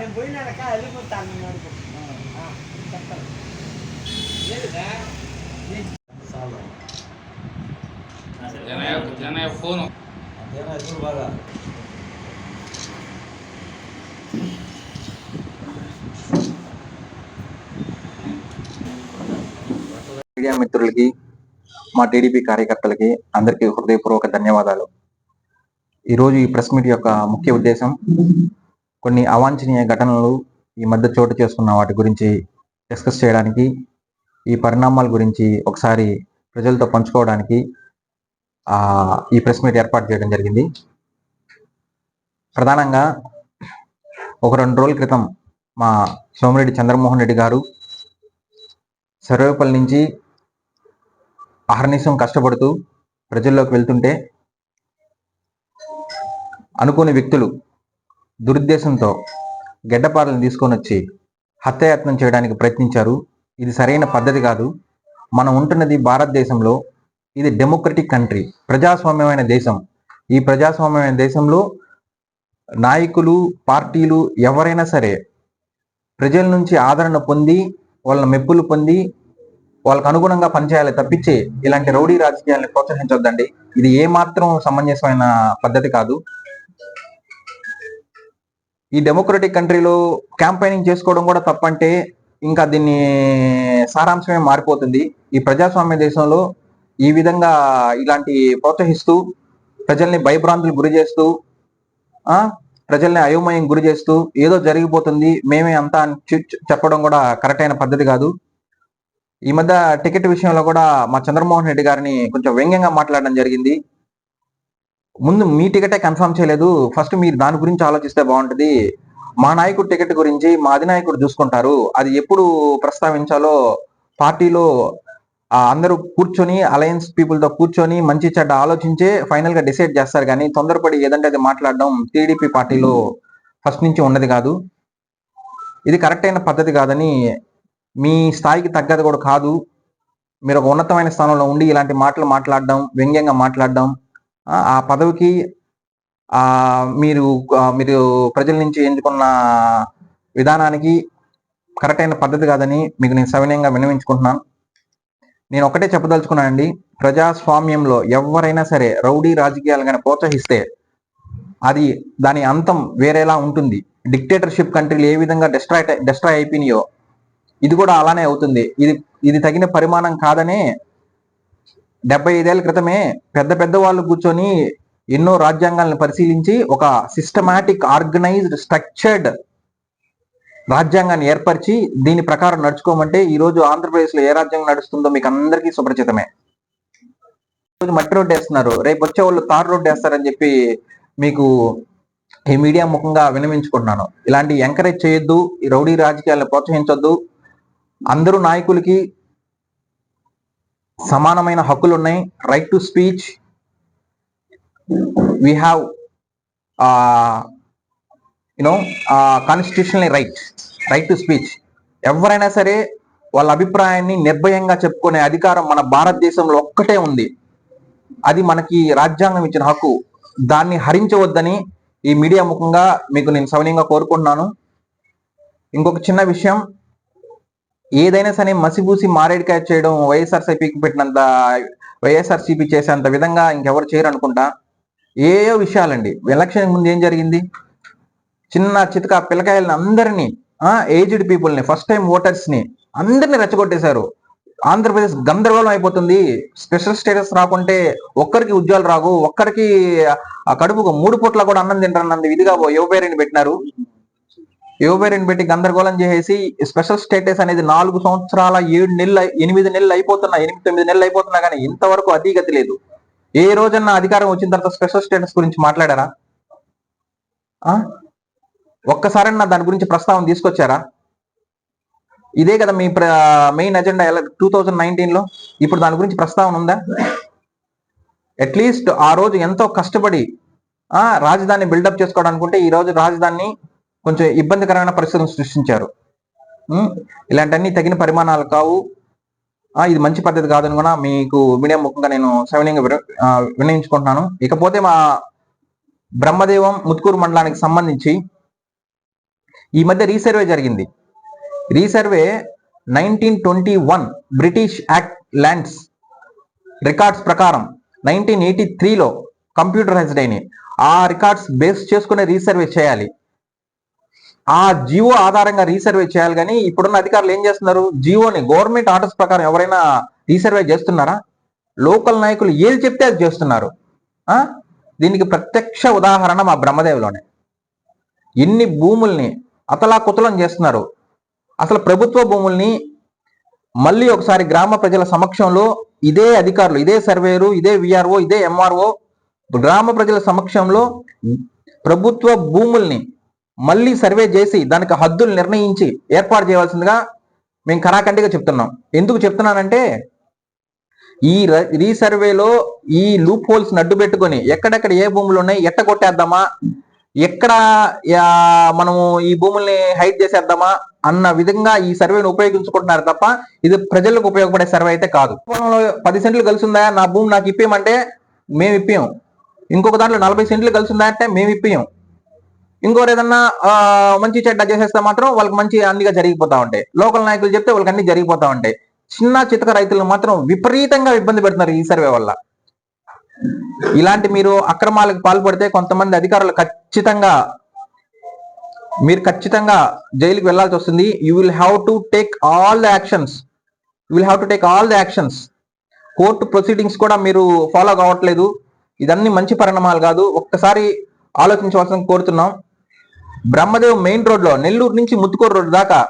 నేను పోయినాక వెళ్ళిపోతాను నేను అడుగు. ఆ, చెప్తాను. లేదుగా జనయ్య జనయ్య ఫోను. అంతేనా ఇప్పుడు బాగా. మీడియా మిత్రులకి మా టీడీపీ కార్యకర్తలకి అందరికీ హృదయపూర్వక ధన్యవాదాలు. ఈరోజు ఈ ప్రెస్ మీట్ యొక్క ముఖ్య ఉద్దేశం కొన్ని అవాంఛనీయ ఘటనలు ఈ మధ్య చోటు చేసుకున్న వాటి గురించి డిస్కస్ చేయడానికి ఈ పరిణామాల గురించి ఒకసారి ప్రజలతో పంచుకోవడానికి ఈ ప్రెస్ మీట్ ఏర్పాటు చేయడం జరిగింది. ప్రధానంగా ఒక రెండు రోజుల క్రితం మా సోమిరెడ్డి చంద్రమోహన్ రెడ్డి గారు సర్వేపల్లి నుంచి అహర్నిశం కష్టపడుతూ ప్రజల్లోకి వెళ్తుంటే అనుకోని వ్యక్తులు దురుద్దేశంతో గెడ్డపారలను తీసుకొని వచ్చి హత్యాయత్నం చేయడానికి ప్రయత్నించారు. ఇది సరైన పద్ధతి కాదు. మనం ఉంటున్నది భారతదేశంలో ఇది డెమోక్రటిక్ కంట్రీ ప్రజాస్వామ్యమైన దేశం. ఈ ప్రజాస్వామ్యమైన దేశంలో నాయకులు పార్టీలు ఎవరైనా సరే ప్రజల నుంచి ఆదరణ పొంది వాళ్ళ మెప్పులు పొంది వాళ్ళకు అనుగుణంగా పనిచేయాలి తప్పించి ఇలాంటి రౌడీ రాజకీయాలను ప్రోత్సహించొద్దండి. ఇది ఏ మాత్రం సమంజసమైన పద్ధతి కాదు. ఈ డెమోక్రటిక్ కంట్రీలో క్యాంపెయినింగ్ చేసుకోవడం కూడా తప్పంటే ఇంకా దీన్ని సారాంశమే మారిపోతుంది. ఈ ప్రజాస్వామ్య దేశంలో ఈ విధంగా ఇలాంటి ప్రోత్సహిస్తూ ప్రజల్ని భయభ్రాంతులు గురి చేస్తూ ప్రజల్ని అయోమయం గురి చేస్తూ ఏదో జరిగిపోతుంది మేమే అంతా అని చెప్పడం కూడా కరెక్ట్ అయిన పద్ధతి కాదు. ఈ మధ్య టికెట్ విషయంలో కూడా మా చంద్రమోహన్ రెడ్డి గారిని కొంచెం వ్యంగ్యంగా మాట్లాడడం జరిగింది. ముందు మీ టికెటే కన్ఫర్మ్ చేయలేదు. ఫస్ట్ మీరు దాని గురించి ఆలోచిస్తే బాగుంటుంది. మా నాయకుడు టికెట్ గురించి మా అధినాయకుడు చూసుకుంటారు. అది ఎప్పుడు ప్రస్తావించాలో పార్టీలో అందరూ కూర్చొని అలయన్స్ పీపుల్తో కూర్చొని మంచి చెడ్డ ఆలోచించే ఫైనల్గా డిసైడ్ చేస్తారు. కానీ తొందరపడి ఏదంటే అది మాట్లాడడం టీడీపీ పార్టీలో ఫస్ట్ నుంచి ఉన్నది కాదు. ఇది కరెక్ట్ అయిన పద్ధతి కాదని మీ స్థాయికి తగ్గది కూడా కాదు. మీరు ఒక ఉన్నతమైన స్థానంలో ఉండి ఇలాంటి మాటలు మాట్లాడడం వ్యంగ్యంగా మాట్లాడడం ఆ, పదవికి ఆ మీరు మీరు ప్రజల నుంచి ఎంచుకున్న విధానానికి కరెక్ట్ అయిన పద్ధతి కాదని మీకు నేను సవినయంగా విన్నవించుకుంటున్నాను. నేను ఒకటే చెప్పదలుచుకున్నానండి. ప్రజాస్వామ్యంలో ఎవరైనా సరే రౌడీ రాజకీయాలు కానీ ప్రోత్సహిస్తే అది దాని అంతం వేరేలా ఉంటుంది. డిక్టేటర్షిప్ కంట్రీలు ఏ విధంగా డిస్ట్రాయ్ డిస్ట్రాయ్ అయిపోయినాయో ఇది కూడా అలానే అవుతుంది. ఇది ఇది తగిన పరిమాణం కాదనే డెబ్బై ఐదేళ్ళ క్రితమే పెద్ద పెద్ద వాళ్ళు కూర్చొని ఎన్నో రాజ్యాంగాలను పరిశీలించి ఒక సిస్టమాటిక్ ఆర్గనైజ్డ్ స్ట్రక్చర్డ్ రాజ్యాంగాన్ని ఏర్పరిచి దీని ప్రకారం నడుచుకోమంటే ఈ రోజు ఏ రాజ్యాంగం నడుస్తుందో మీకు అందరికీ సుపరిచితమే. ఈరోజు మట్టి రోడ్డు వేస్తున్నారు. రేపు వచ్చే వాళ్ళు తార్ రోడ్డు వేస్తారని చెప్పి మీకు ఈ మీడియా ముఖంగా వినమించుకుంటున్నాను ఇలాంటి ఎంకరేజ్ చేయొద్దు ఈ రౌడీ రాజకీయాలను ప్రోత్సహించొద్దు. అందరూ నాయకులకి సమానమైన హక్కులు ఉన్నాయి right to speech we have you know constitutional right right to speech ఎవరైనా సరే వాళ్ళ అభిప్రాయాన్ని నిర్భయంగా చెప్పుకునే అధికారం మన భారతదేశంలో ఒక్కటే ఉంది. అది మనకి రాజ్యాంగం ఇచ్చిన హక్కు. దాన్ని హరించవద్దని ఈ మీడియా ముఖంగా మీకు నేను సవనీయంగా కోరుకుంటున్నాను. ఇంకొక చిన్న విషయం. ఏదైనా సరే మసిబూసి మారేడికాయ చేయడం వైఎస్ఆర్సీపీకి పెట్టినంత వైఎస్ఆర్సీపీ చేసేంత విధంగా ఇంకెవరు చేయరు అనుకుంటా? ఏయో విషయాలండి? ఎలక్షన్ ముందు ఏం జరిగింది? చిన్న చితక పిల్లకాయలని అందరినీ ఏజ్డ్ పీపుల్ని ఫస్ట్ టైం ఓటర్స్ని అందరినీ రెచ్చగొట్టేశారు. ఆంధ్రప్రదేశ్ గందరగోళం అయిపోతుంది. స్పెషల్ స్టేటస్ రాకుంటే ఒక్కరికి ఉద్యోగాలు రావు ఒక్కరికి ఆ కడుపుకు మూడు పూట్ల కూడా అన్నం తింటారన్నంత ఇదిగా యువపేరిని పెట్టినారు. యువబేరిని పెట్టి గందరగోళం చేసేసి స్పెషల్ స్టేటస్ అనేది నాలుగు సంవత్సరాల ఏడు నెలలు ఎనిమిది నెలలు అయిపోతున్నా ఎనిమిది తొమ్మిది నెలలు అయిపోతున్నా కానీ ఇంతవరకు అధిగతి లేదు. ఏ రోజన్నా అధికారం వచ్చిన తర్వాత స్పెషల్ స్టేటస్ గురించి మాట్లాడారా? ఒక్కసారన్నా దాని గురించి ప్రస్తావన తీసుకొచ్చారా? ఇదే కదా మీ మెయిన్ అజెండా ఎలా టూ థౌజండ్ నైన్టీన్లో ఇప్పుడు దాని గురించి ప్రస్తావన ఉందా? అట్లీస్ట్ ఆ రోజు ఎంతో కష్టపడి రాజధాని బిల్డప్ చేసుకోవడానికి ఈ రోజు రాజధాని కొంచెం ఇబ్బందికరమైన పరిస్థితులను సృష్టించారు. ఇలాంటివన్నీ తగిన పరిమాణాలు కావు. ఇది మంచి పద్ధతి కాదని కూడా మీకు మీడియా ముఖంగా నేను సవినయంగా విర- ఇకపోతే మా బ్రహ్మదేవం ముత్కూరు మండలానికి సంబంధించి ఈ మధ్య రీసర్వే జరిగింది. Resurvey nineteen twenty one British act lands records ప్రకారం నైన్టీన్ ఎయిటీ త్రీలో కంప్యూటరైజ్డ్ అయినాయి. ఆ రికార్డ్స్ బేస్ చేసుకునే రీసర్వే చేయాలి. ఆ జియో ఆధారంగా రీసర్వే చేయాలి కానీ ఇప్పుడున్న అధికారులు ఏం చేస్తున్నారు? జియోని గవర్నమెంట్ ఆర్డర్స్ ప్రకారం ఎవరైనా రీసర్వే చేస్తున్నారా? లోకల్ నాయకులు ఏది చెప్తే అది చేస్తున్నారు? దీనికి ప్రత్యక్ష ఉదాహరణ మా బ్రహ్మదేవిలోనే. ఎన్ని భూముల్ని అతలాకుతలం చేస్తున్నారు? అసలు ప్రభుత్వ భూముల్ని మళ్ళీ ఒకసారి గ్రామ ప్రజల సమక్షంలో ఇదే అధికారులు ఇదే సర్వేరు ఇదే విఆర్ఓ ఇదే ఎంఆర్ఓ గ్రామ ప్రజల సమక్షంలో ప్రభుత్వ భూముల్ని మళ్ళీ సర్వే చేసి దానికి హద్దులు నిర్ణయించి ఏర్పాటు చేయవలసిందిగా మేము కరాఖండిగా చెప్తున్నాం. ఎందుకు చెప్తున్నానంటే ఈ ర- రీసర్వేలో ఈ లూప్ హోల్స్ అడ్డు పెట్టుకొని ఎక్కడెక్కడ ఏ భూములు ఉన్నాయి ఎట్ట కొట్టేద్దామా ఎక్కడ యా, మనము ఈ భూముల్ని హైట్ చేసేద్దామా అన్న విధంగా ఈ సర్వేను ఉపయోగించుకుంటున్నారు తప్ప ఇది ప్రజలకు ఉపయోగపడే సర్వే అయితే కాదు. పది సెంట్లు కలిసి ఉందా నా భూమి నాకు ఇప్పేయమంటే మేము ఇప్పియం ఇంకొక దాంట్లో నలభై సెంట్లు కలిసిందా అంటే మేము ఇప్పియం ఇంకోరు ఏదన్నా మంచి చెడ్డ చేసేస్తే మాత్రం వాళ్ళకి మంచి అన్నిగా జరిగిపోతా ఉంటాయి. లోకల్ నాయకులు చెప్తే వాళ్ళకి అన్ని జరిగిపోతా ఉంటాయి. చిన్న చితక రైతులను మాత్రం విపరీతంగా ఇబ్బంది పెడుతున్నారు ఈ సర్వే వల్ల. ఇలాంటి మీరు అక్రమాలకు పాల్పడితే కొంతమంది అధికారులు ఖచ్చితంగా మీరు ఖచ్చితంగా జైలుకి వెళ్ళాల్సి వస్తుంది. You will have to take all the actions you will have to take all the actions court proceedings కూడా మీరు ఫాలో కావట్లేదు. ఇదన్నీ మంచి పరిణామాలు కాదు. ఒక్కసారి ఆలోచించవలసిన కోరుతున్నాం. బ్రహ్మదేవ్ మెయిన్ రోడ్లో నెల్లూరు నుంచి ముత్తుకూరు రోడ్డు దాకా.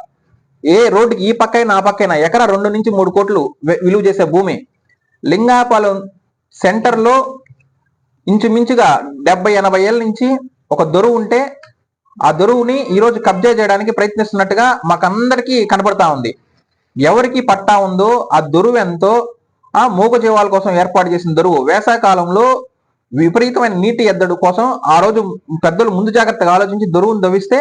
ఏ రోడ్డుకి ఈ పక్కైనా ఆ పక్కైనా ఎకరా రెండు నుంచి మూడు కోట్లు విలువ చేసే భూమి. లింగాపాలెం సెంటర్లో ఇంచుమించుగా డెబ్బై ఎనభై ఏళ్ళ నుంచి ఒక దొరువు ఉంటే ఆ దొరువుని ఈరోజు కబ్జా చేయడానికి ప్రయత్నిస్తున్నట్టుగా మాకందరికీ కనబడతా ఉంది. ఎవరికి పట్టా ఉందో ఆ దొరువు ఎంతో ఆ మూగజీవాల కోసం ఏర్పాటు చేసిన దొరువు. వేసవికాలంలో విపరీతమైన నీటి ఎద్దడు కోసం ఆ రోజు పెద్దలు ముందు జాగ్రత్తగా ఆలోచించి దొరువును దవిస్తే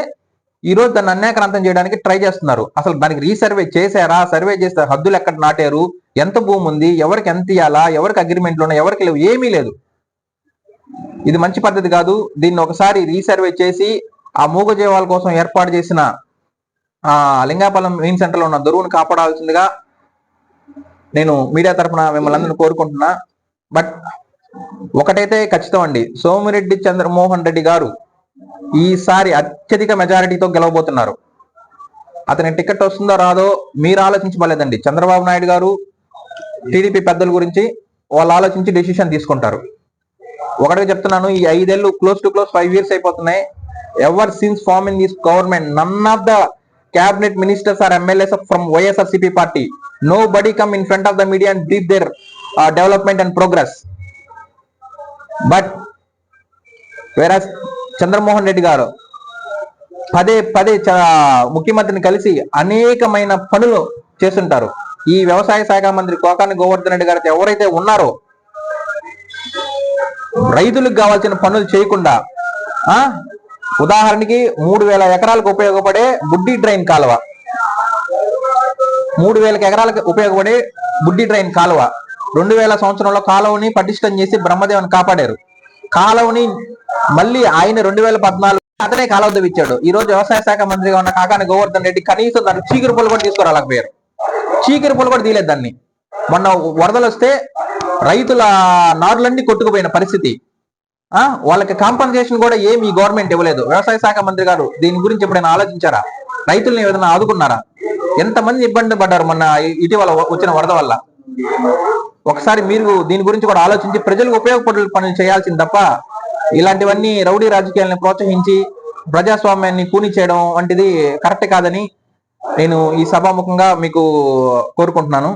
ఈ రోజు దాన్ని అన్యాక్రాంతం చేయడానికి ట్రై చేస్తున్నారు. అసలు దానికి రీసర్వే చేశారా? సర్వే చేస్తే హద్దులు ఎక్కడ నాటారు? ఎంత భూమి ఉంది? ఎవరికి ఎంత ఇవ్వాలా ఎవరికి అగ్రిమెంట్లు ఉన్నాయి ఎవరికి లేవు? ఏమీ లేదు. ఇది మంచి పద్ధతి కాదు. దీన్ని ఒకసారి రీసర్వే చేసి ఆ మూగజీవాల కోసం ఏర్పాటు చేసిన ఆ లింగాపాలెం మెయిన్ సెంటర్లో ఉన్న దొరువును కాపాడాల్సిందిగా నేను మీడియా తరఫున మిమ్మల్ని అందరిని కోరుకుంటున్నా. బట్ ఒకటైతే ఖచ్చితం అండి. సోమిరెడ్డి చంద్రమోహన్ రెడ్డి గారు ఈసారి అత్యధిక మెజారిటీతో గెలవబోతున్నారు. అతని టికెట్ వస్తుందో రాదో మీరు ఆలోచించబలేదండి చంద్రబాబు నాయుడు గారు టీడీపీ పెద్దల గురించి వాళ్ళు ఆలోచించి డెసిషన్ తీసుకుంటారు. ఒకటే చెప్తున్నాను ఈ ఐదేళ్ళు close to close five years అయిపోతున్నాయి. Ever since form in this government none of the cabinet ministers or MLAs from YSRCP party. Nobody come in front of the media and brief their development and progress. But వేరే చంద్రమోహన్ రెడ్డి గారు పదే పదే చ- ముఖ్యమంత్రిని కలిసి అనేకమైన పనులు చేస్తుంటారు. ఈ వ్యవసాయ శాఖ మంత్రి కోకాని గోవర్ధన్ రెడ్డి గారు ఎవరైతే ఉన్నారో రైతులకు కావాల్సిన పనులు చేయకుండా ఆ ఉదాహరణకి మూడు వేల ఎకరాలకు ఉపయోగపడే బుడ్డి డ్రైన్ కాలువ. మూడు వేల ఎకరాలకు ఉపయోగపడే బుడ్డి డ్రైన్ కాలువ. రెండు వేల సంవత్సరంలో కాలువని పటిష్టం చేసి బ్రహ్మదేవుని కాపాడారు. కాలువని మళ్ళీ ఆయన రెండు వేల పద్నాలుగు అతనే కాలువ తవ్వించాడు ఈ రోజు వ్యవసాయ శాఖ మంత్రిగా ఉన్న కాకాని గోవర్ధన్ రెడ్డి కనీసం దాన్ని చీకిరి పొలు కూడా తీసుకురాలేకపోయారు చీకిరి పొలు కూడా తీయలేదు దాన్ని. మొన్న వరదలు వస్తే రైతుల నారులన్నీ కొట్టుకుపోయిన పరిస్థితి. ఆ వాళ్ళకి కాంపన్సేషన్ కూడా ఏమి గవర్నమెంట్ ఇవ్వలేదు. వ్యవసాయ శాఖ మంత్రి గారు దీని గురించి ఎప్పుడైనా ఆలోచించారా? రైతుల్ని ఏదైనా ఆదుకున్నారా? ఎంతమంది ఇబ్బంది పడ్డారు మొన్న ఇటీవల వచ్చిన వరద వల్ల? ఒకసారి మీరు దీని గురించి కూడా ఆలోచించి ప్రజలకు ఉపయోగపడే పనులు చేయాల్సింది తప్ప ఇలాంటివన్నీ రౌడీ రాజకీయాలను ప్రోత్సహించి ప్రజాస్వామ్యాన్ని కూని చేయడం వంటిది కరెక్ట్ కాదని నేను ఈ సభాముఖంగా మీకు కోరుకుంటున్నాను.